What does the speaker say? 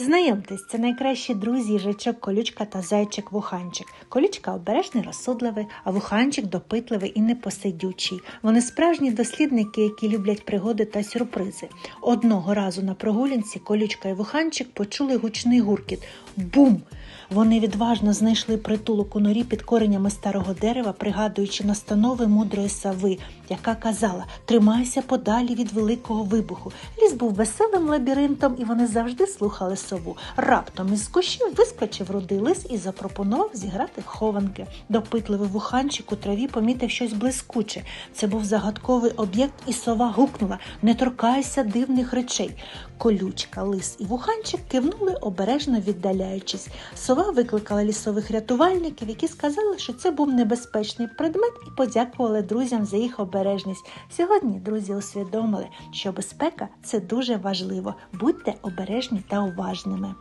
Знайомтесь, це найкращі друзі їжачок, колючка та зайчик вуханчик. Колючка обережний, розсудливий, а вуханчик допитливий і непосидючий. Вони справжні дослідники, які люблять пригоди та сюрпризи. Одного разу на прогулянці колючка і вуханчик почули гучний гуркіт. Бум! Вони відважно знайшли притулок у норі під коренями старого дерева, пригадуючи настанови мудрої сави, яка казала: тримайся подалі від великого вибуху. Ліс був веселим лабіринтом, і вони завжди слухали сову. Раптом із кущів вискочив рудий лис і запропонував зіграти в хованки. Допитливий вуханчик у траві помітив щось блискуче. Це був загадковий об'єкт, і сова гукнула: Не торкайся дивних речей. Колючка, лис і вуханчик кивнули, обережно віддаляючись. Сова викликала лісових рятувальників, які сказали, що це був небезпечний предмет, і подякували друзям за їх обережність. Сьогодні друзі усвідомили, що безпека це дуже важливо. Будьте обережні та уважними.